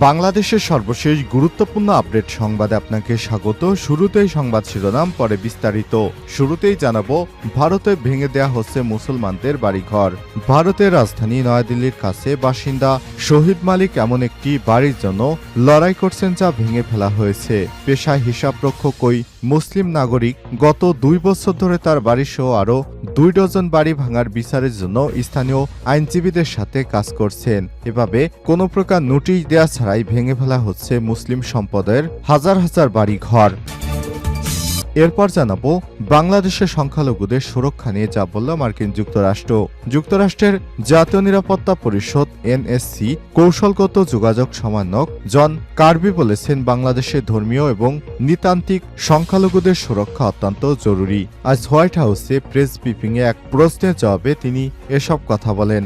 বাংলাদেশের সর্বশেষ গুরুত্বপূর্ণ আপডেট সংবাদে আপনাকে স্বাগত। শুরুতেই সংবাদ শিরোনাম, পরে বিস্তারিত। শুরুতেই জানাব, ভারতে ভেঙে দেয়া হচ্ছে মুসলমানদের বাড়িঘর। ভারতের রাজধানী নয়াদিল্লির কাছে বাসিন্দা শহীদ মালিক এমন একটি বাড়ির জন্য লড়াই করছেন যা ভেঙে ফেলা হয়েছে। পেশায় হিসাবরক্ষক ওই মুসলিম নাগরিক গত দুই বছর ধরে তার বাড়ি সহ আরও দুই ডজন বাড়ি ভাঙার বিচারের জন্য স্থানীয় আইনজীবীদের সাথে কাজ করছেন। এভাবে কোনো প্রকার নোটিশ দেয়া ছাড়াই ভেঙে ফেলা হচ্ছে মুসলিম সম্প্রদায়ের হাজার হাজার বাড়ি ঘর এরপর জানাব, বাংলাদেশের সংখ্যালঘুদের সুরক্ষা নিয়ে যা বলল মার্কিন যুক্তরাষ্ট্র। যুক্তরাষ্ট্রের জাতীয় নিরাপত্তা পরিষদ, এনএসসি, কৌশলগত যোগাযোগ সমন্বয়ক জন কার্বি বলেছেন বাংলাদেশের ধর্মীয় এবং নৃতান্ত্রিক সংখ্যালঘুদের সুরক্ষা অত্যন্ত জরুরি। আজ হোয়াইট হাউসে প্রেস ব্রিফিংয়ে এক প্রশ্নের জবাবে তিনি এসব কথা বলেন।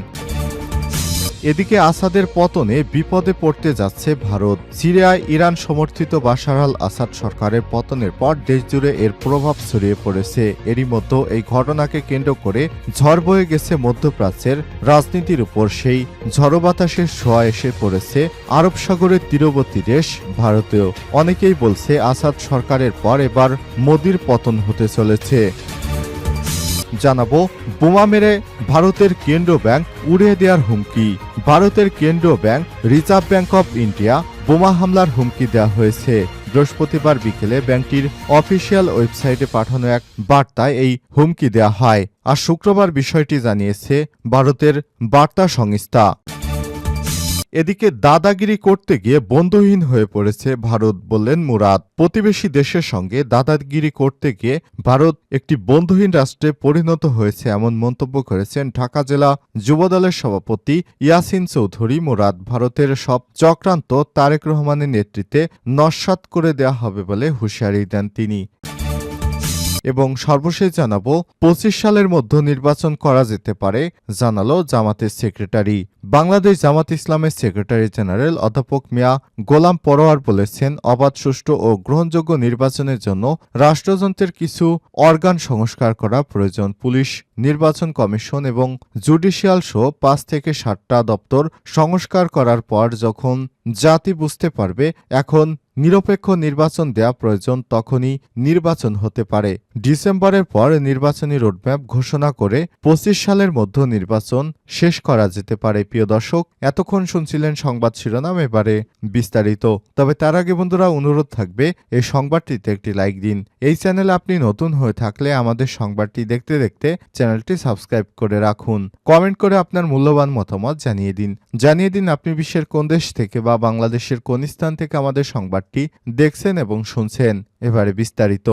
এদিকে আসাদের পতনে বিপদে পড়তে যাচ্ছে ভারত। সিরিয়ায় ইরান সমর্থিত বাশার আল আসাদ সরকারের পতনের পর দেশজুড়ে এর প্রভাব ছড়িয়ে পড়েছে। এরই মধ্যে এই ঘটনাকে কেন্দ্র করে ঝড় বয়ে গেছে মধ্যপ্রাচ্যের রাজনীতির উপর। সেই ঝড়ো বাতাসের ছোঁয়া এসে পড়েছে আরব সাগরের তীরবর্তী দেশ ভারতেও। অনেকেই বলছে আসাদ সরকারের পর এবার মোদির পতন হতে চলেছে। জানাব, বোমা মেরে ভারতের কেন্দ্রীয় ব্যাংক উড়িয়ে দেওয়ার হুমকি। ভারতের কেন্দ্রীয় bank Reserve Bank of India বোমা হামলার হুমকি দেওয়া হয়েছে। বৃহস্পতিবার বিকেলে ব্যাংকটির অফিসিয়াল ওয়েবসাইটে পাঠানো এক বার্তায় এই হুমকি দেওয়া হয়। আর শুক্রবার বিষয়টি জানিয়েছে ভারতের বার্তা সংস্থা। এদিকে দাদাগিরি করতে গিয়ে বন্ধুহীন হয়ে পড়েছে ভারত বললেন মুরাদ। প্রতিবেশী দেশের সঙ্গে দাদাগিরি করতে গিয়ে ভারত একটি বন্ধুহীন রাষ্ট্রে পরিণত হয়েছে এমন মন্তব্য করেছেন ঢাকা জেলা যুবদলের সভাপতি ইয়াসিন চৌধুরী মুরাদ। ভারতের সব চক্রান্ত তারেক রহমানের নেতৃত্বে নস্বাত করে দেওয়া হবে বলে হুঁশিয়ারি দেন তিনি। এবং সর্বশেষ জানাব, পঁচিশ সালের মধ্যে নির্বাচন করা যেতে পারে, জানালো জামাতের সেক্রেটারি। বাংলাদেশ জামাত ইসলামের সেক্রেটারি জেনারেল অধ্যাপক মিয়া গোলাম পরোয়ার বলেছেন, অবাধ, সুষ্ঠু ও গ্রহণযোগ্য নির্বাচনের জন্য রাষ্ট্রযন্ত্রের কিছু অর্গান সংস্কার করা প্রয়োজন। পুলিশ, নির্বাচন কমিশন এবং জুডিশিয়াল সহ পাঁচ থেকে ষাটটা দপ্তর সংস্কার করার পর যখন জাতি বুঝতে পারবে, এখন নিরপেক্ষ নির্বাচন দেয়া প্রয়োজন তখনই নির্বাচন হতে পারে। ডিসেম্বরের পর নির্বাচনী রোডম্যাপ ঘোষণা করে পঁচিশ সালের মধ্যে নির্বাচন শেষ করা যেতে পারে। প্রিয় দর্শক, এতক্ষণ শুনছিলেন সংবাদ শিরোনাম এবারে বিস্তারিত। তবে তার আগে বন্ধুরা, অনুরোধ থাকবে, এই সংবাদটিতে একটি লাইক দিন। এই চ্যানেলে আপনি নতুন হয়ে থাকলে আমাদের সংবাদটি দেখতে দেখতে চ্যানেলটি সাবস্ক্রাইব করে রাখুন। কমেন্ট করে আপনার মূল্যবান মতামত জানিয়ে দিন। জানিয়ে দিন আপনি বিশ্বের কোন দেশ থেকে বা বাংলাদেশের কোন স্থান থেকে আমাদের সংবাদটি দেখছেন এবং শুনছেন। এবারে বিস্তারিত।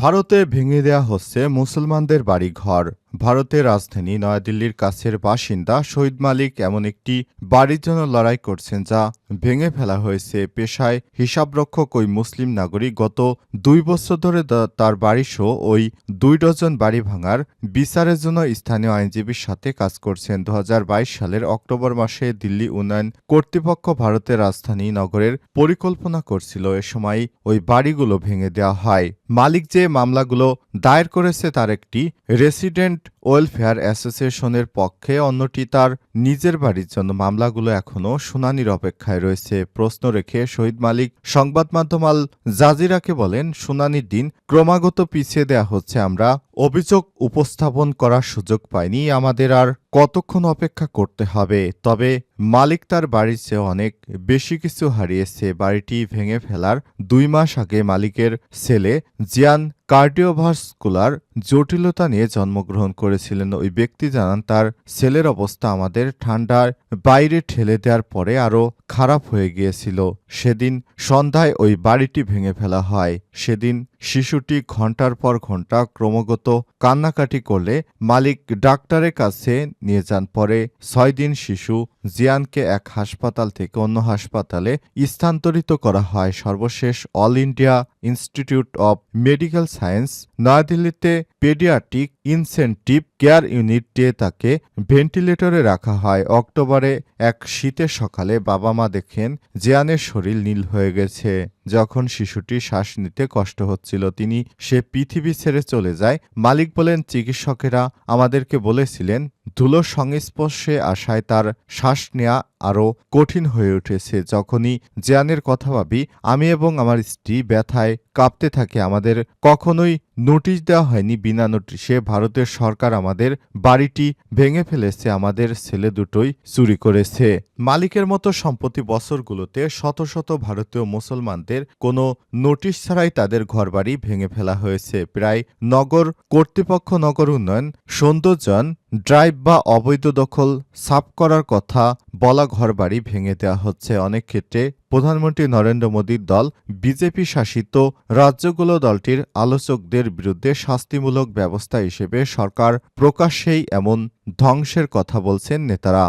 ভারতে ভেঙে দেয়া হচ্ছে মুসলমানদের বাড়িঘর। ভারতের রাজধানী নয়াদিল্লির কাছের বাসিন্দা শহীদ মালিক এমন একটি বাড়ির জন্য লড়াই করছেন যা ভেঙে ফেলা হয়েছে। পেশায় হিসাবরক্ষক ওই মুসলিম নাগরিক গত দুই বছর ধরে তার বাড়ি সহ ওই দুই ডজন বাড়ি ভাঙার বিচারের জন্য স্থানীয় আইনজীবীর সাথে কাজ করছেন। দু হাজার বাইশ সালের অক্টোবর মাসে দিল্লি উন্নয়ন কর্তৃপক্ষ ভারতের রাজধানী নগরের পরিকল্পনা করছিল। এ সময় ওই বাড়িগুলো ভেঙে দেওয়া হয়। মালিক যে মামলাগুলো দায়ের করেছে তার একটি রেসিডেন্ট ওয়েলফেয়ার অ্যাসোসিয়েশনের পক্ষে অন্যটি তার নিজের বাড়ির জন্য। মামলাগুলো এখনও শুনানির অপেক্ষায় রয়েছে। প্রশ্ন রেখে শহীদ মালিক সংবাদ মাধ্যম আল জাজিরাকে বলেন, শুনানির দিন ক্রমাগত পিছিয়ে দেয়া হচ্ছে। আমরা অভিযোগ উপস্থাপন করার সুযোগ পায়নি। আমাদের আর কতক্ষণ অপেক্ষা করতে হবে? তবে মালিক তার বাড়ির চেয়ে অনেক বেশি কিছু হারিয়েছে। বাড়িটি ভেঙে ফেলার দুই মাস আগে মালিকের ছেলে জিয়ান কার্ডিওভাস্কুলার জটিলতা নিয়ে জন্মগ্রহণ করেছিলেন। ওই ব্যক্তি জানান, তার ছেলের অবস্থা আমাদের ঠান্ডার বাইরে ঠেলে দেওয়ার পরে আরও খারাপ হয়ে গিয়েছিল। সেদিন সন্ধ্যায় ওই বাড়িটি ভেঙে ফেলা হয়। সেদিন শিশুটি ঘণ্টার পর ঘণ্টা ক্রমাগত কান্নাকাটি করলে মালিক ডাক্তারের কাছে নিয়ে যান। পরে ছয় দিন শিশু জিয়ানকে এক হাসপাতাল থেকে অন্য হাসপাতালে স্থানান্তরিত করা হয়। সর্বশেষ All India Institute of Medical Science নয়াদিল্লিতে পেডিয়াট্রিক ইনসেন্টিভ কেয়ার ইউনিট দিয়ে তাকে ভেন্টিলেটরে রাখা হয়। অক্টোবরে এক শীতের সকালে বাবা মা দেখেন জিয়ানের শরীর নীল হয়ে গেছে। যখন শিশুটি শ্বাস নিতে কষ্ট হচ্ছিল, তিনি সে পৃথিবী ছেড়ে চলে যায়। মালিক বলেন, চিকিৎসকেরা আমাদেরকে বলেছিলেন ধুলোর সংস্পর্শে আসায় তার শ্বাস নেওয়া আরও কঠিন হয়ে উঠেছে। যখনই জিয়ানের কথা ভাবি, আমি এবং আমার স্ত্রী ব্যথায় কাঁপতে থাকে। আমাদের কখনোই নোটিশ দেওয়া হয়নি বিনা নোটিশে। ভারতের সরকার আমাদের বাড়িটি ভেঙে ফেলেছে। আমাদের ছেলে দুটোই চুরি করেছে। মালিকের মতো সম্পত্তি বছরগুলোতে শত শত ভারতীয় মুসলমানদের কোনো নোটিশ ছাড়াই তাদের ঘরবাড়ি ভেঙে ফেলা হয়েছে। প্রায় নগর কর্তৃপক্ষ নগর উন্নয়ন, সৌন্দর্যায়ন ড্রাইভ বা অবৈধ দখল সাফ করার কথা বলা ঘরবাড়ি ভেঙে দেওয়া হচ্ছে। অনেক ক্ষেত্রে প্রধানমন্ত্রী নরেন্দ্র মোদীর দল বিজেপি শাসিত রাজ্যগুলো দলটির আলোচকদের বিরুদ্ধে শাস্তিমূলক ব্যবস্থা হিসেবে সরকার প্রকাশ্যেই এমন ধ্বংসের কথা বলছেন নেতারা।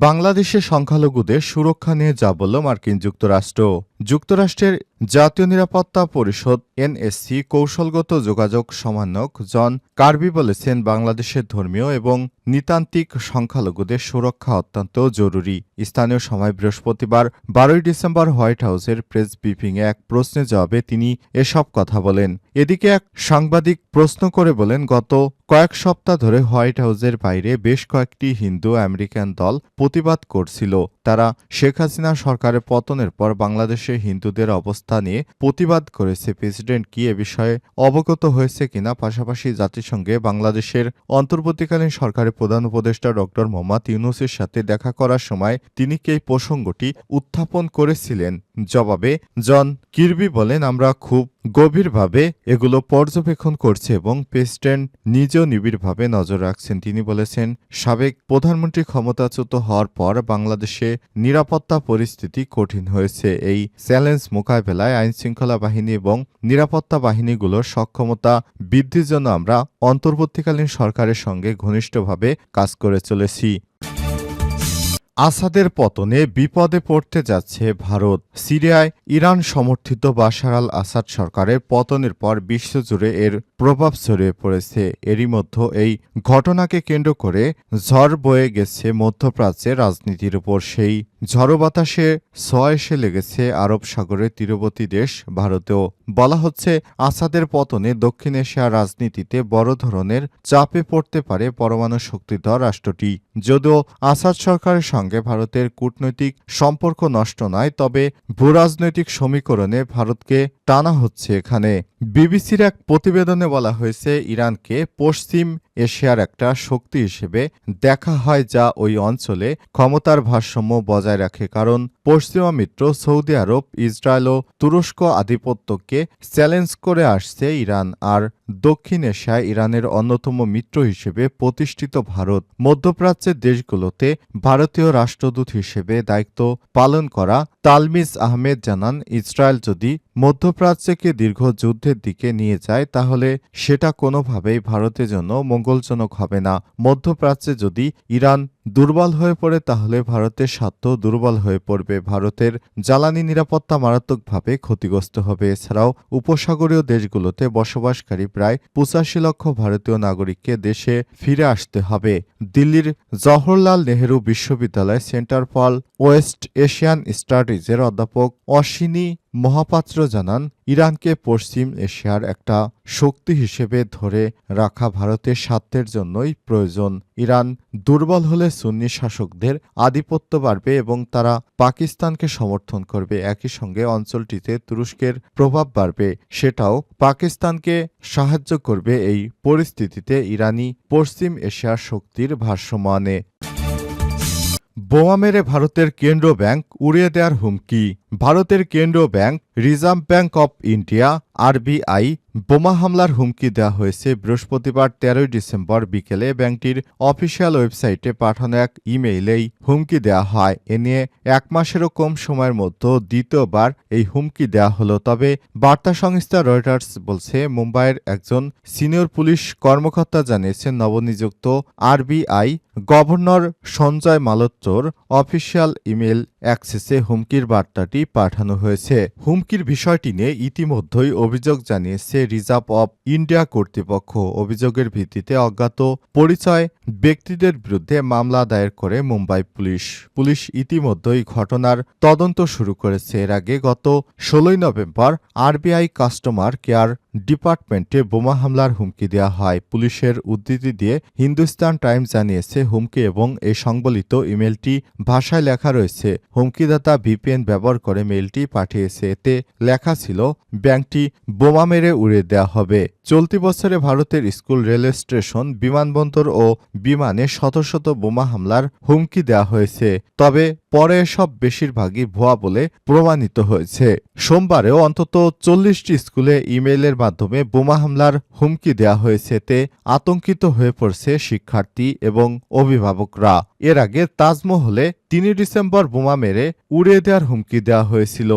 বাংলাদেশে সংখ্যালঘুদের সুরক্ষা নিয়ে যা বলল মার্কিন যুক্তরাষ্ট্র। যুক্তরাষ্ট্রের জাতীয় নিরাপত্তা পরিষদ এনএসসি কৌশলগত যোগাযোগ সমন্বয়ক জন কার্বি বলেছেন, বাংলাদেশের ধর্মীয় এবং নিতান্তিক সংখ্যালঘুদের সুরক্ষা অত্যন্ত জরুরি। স্থানীয় সময় বৃহস্পতিবার বারোই ডিসেম্বর হোয়াইট হাউসের প্রেস ব্রিফিংয়ে এক প্রশ্নের জবাবে তিনি এসব কথা বলেন। এদিকে এক সাংবাদিক প্রশ্ন করে বলেন, গত কয়েক সপ্তাহ ধরে হোয়াইট হাউসের বাইরে বেশ কয়েকটি হিন্দু আমেরিকান দল প্রতিবাদ করছিল। তারা শেখ হাসিনা সরকারের পতনের পর বাংলাদেশে হিন্দুদের অবস্থা নিয়ে প্রতিবাদ করেছে। প্রেসিডেন্ট কি এ বিষয়ে অবগত হয়েছে কিনা পাশাপাশি জাতিসংঘে বাংলাদেশের অন্তর্বর্তীকালীন সরকারের প্রধান উপদেষ্টা ড. মোহাম্মদ ইউনুসের সাথে দেখা করার সময় তিনি কি এই প্রসঙ্গটি উত্থাপন করেছিলেন? জবাবে জন কিরবি বলেন, আমরা খুব গভীরভাবে এগুলো পর্যবেক্ষণ করছে এবং প্রেসিডেন্ট নিজেও নিবিড়ভাবে নজর রাখছেন। তিনি বলেছেন, সাবেক প্রধানমন্ত্রী ক্ষমতাচ্যুত হওয়ার পর বাংলাদেশে নিরাপত্তা পরিস্থিতি কঠিন হয়েছে। এই চ্যালেঞ্জ মোকাবেলায় আইন শৃঙ্খলা বাহিনী এবং নিরাপত্তা বাহিনীগুলোর সক্ষমতা বৃদ্ধির জন্য আমরা অন্তর্বর্তীকালীন সরকারের সঙ্গে ঘনিষ্ঠভাবে কাজ করে চলেছি। আসাদের পতনে বিপদে পড়তে যাচ্ছে ভারত। সিরিয়ায় ইরান সমর্থিত বাশার আল আসাদ সরকারের পতনের পর বিশ্বজুড়ে এর প্রভাব ছড়িয়ে পড়েছে। এরই মধ্যে এই ঘটনাকে কেন্দ্র করে ঝড় বয়ে গেছে মধ্যপ্রাচ্যের রাজনীতির উপর। সেই ঝড়ো বাতাসে ছোঁয়া এসে লেগেছে আরব সাগরের তীরবর্তী দেশ ভারতেও। বলা হচ্ছে, আসাদের পতনে দক্ষিণ এশিয়ার রাজনীতিতে বড় ধরনের চাপে পড়তে পারে পরমাণু শক্তিধর রাষ্ট্রটি। যদিও আসাদ সরকারের সঙ্গে ভারতের কূটনৈতিক সম্পর্ক নষ্ট নয়, তবে ভূরাজনৈতিক সমীকরণে ভারতকে টানা হচ্ছে এখানে। বিবিসির এক প্রতিবেদনে বলা হয়েছে, ইরানকে পশ্চিম এশিয়ার একটা শক্তি হিসেবে দেখা হয় যা ওই অঞ্চলে ক্ষমতার ভারসাম্য বজায় রাখে, কারণ পশ্চিমা মিত্র সৌদি আরব, ইসরায়েল ও তুরস্ক আধিপত্যকে চ্যালেঞ্জ করে আসছে ইরান। আর দক্ষিণ এশিয়ায় ইরানের অন্যতম মিত্র হিসেবে প্রতিষ্ঠিত ভারত। মধ্যপ্রাচ্যের দেশগুলোতে ভারতীয় রাষ্ট্রদূত হিসেবে দায়িত্ব পালন করা তালমিজ আহমেদ জানান, ইসরায়েল যদি মধ্যপ্রাচ্যকে দীর্ঘ যুদ্ধের দিকে নিয়ে যায়, তাহলে সেটা কোনোভাবেই ভারতের জন্য মঙ্গলজনক হবে না। মধ্যপ্রাচ্যে যদি ইরান দুর্বল হয়ে পড়ে, তাহলে ভারতের স্বার্থ দুর্বল হয়ে পড়বে। ভারতের জ্বালানি নিরাপত্তা মারাত্মকভাবে ক্ষতিগ্রস্ত হবে। এছাড়াও উপসাগরীয় দেশগুলোতে বসবাসকারী প্রায় পঁচাশি লক্ষ ভারতীয় নাগরিককে দেশে ফিরে আসতে হবে। দিল্লির জওহরলাল নেহরু বিশ্ববিদ্যালয় সেন্টার ফর ওয়েস্ট এশিয়ান স্টাডিজের অধ্যাপক অশ্বিনী মহাপাত্র জানান, ইরানকে পশ্চিম এশিয়ার একটা শক্তি হিসেবে ধরে রাখা ভারতের স্বার্থের জন্যই প্রয়োজন। ইরান দুর্বল হলে সুন্নি শাসকদের আধিপত্য বাড়বে এবং তারা পাকিস্তানকে সমর্থন করবে। একই সঙ্গে অঞ্চলটিতে তুরস্কের প্রভাব বাড়বে। সেটাও পাকিস্তানকে সাহায্য করবে এই পরিস্থিতিতে ইরানি পশ্চিম এশিয়ার শক্তির ভারসাম্য বোমা মেরে ভারতের কেন্দ্র ব্যাংক উড়িয়ে দেওয়ার হুমকি। ভারতের কেন্দ্রীয় bank, Reserve Bank of India, RBI, বোমা হামলার হুমকি দেওয়া হয়েছে বৃহস্পতিবার তেরোই ডিসেম্বর বিকেলে ব্যাংকটির অফিসিয়াল ওয়েবসাইটে পাঠানো এক ইমেইলেই হুমকি দেওয়া হয়। এ নিয়ে এক মাসেরও কম সময়ের মধ্যে দ্বিতীয়বার এই হুমকি দেওয়া হলো। তবে বার্তা সংস্থা রয়টার্স বলছে, মুম্বাইয়ের একজন সিনিয়র পুলিশ কর্মকর্তা জানিয়েছেন, নবনিযুক্ত RBI governor Sanjay Malhotra official email অ্যাক্সেসে হুমকির বার্তাটি পাঠানো হয়েছে। হুমকির বিষয়টি নিয়ে ইতিমধ্যেই অভিযোগ জানিয়েছে রিজার্ভ অব ইন্ডিয়া কর্তৃপক্ষ। অভিযোগের ভিত্তিতে অজ্ঞাত পরিচয় ব্যক্তিদের বিরুদ্ধে মামলা দায়ের করে মুম্বাই পুলিশ। পুলিশ ইতিমধ্যেই ঘটনার তদন্ত শুরু করেছে। এর আগে গত ষোলোই নভেম্বর আরবিআই কাস্টমার কেয়ার ডিপার্টমেন্টে বোমা হামলার হুমকি দেওয়া হয়। পুলিশের উদ্ধৃতি দিয়ে হিন্দুস্তান টাইমস জানিয়েছে হুমকি এবং এই সংবলিত ইমেলটি ভাষায় লেখা রয়েছে। হুমকিদাতা ভিপিএন ব্যবহার করে মেলটি পাঠিয়েছে। এতে লেখা ছিল, ব্যাংকটি বোমা মেরে উড়ে দেওয়া হবে। চলতি বছরে ভারতের স্কুল রেলওয়ে স্টেশন, বিমানবন্দর ও বিমানে শত শত বোমা হামলার হুমকি দেওয়া হয়েছে। তবে পরে সব বেশিরভাগই ভুয়া বলে প্রমাণিত হয়েছে। সোমবারেও অন্তত চল্লিশটি স্কুলে ইমেইলের মাধ্যমে বোমা হামলার হুমকি দেওয়া হয়েছে এতে আতঙ্কিত হয়ে পড়ছে শিক্ষার্থী এবং অভিভাবকরা। এর আগে তাজমহলে তিন ডিসেম্বর বোমা মেরে উড়িয়ে দেওয়ার হুমকি দেওয়া হয়েছিল।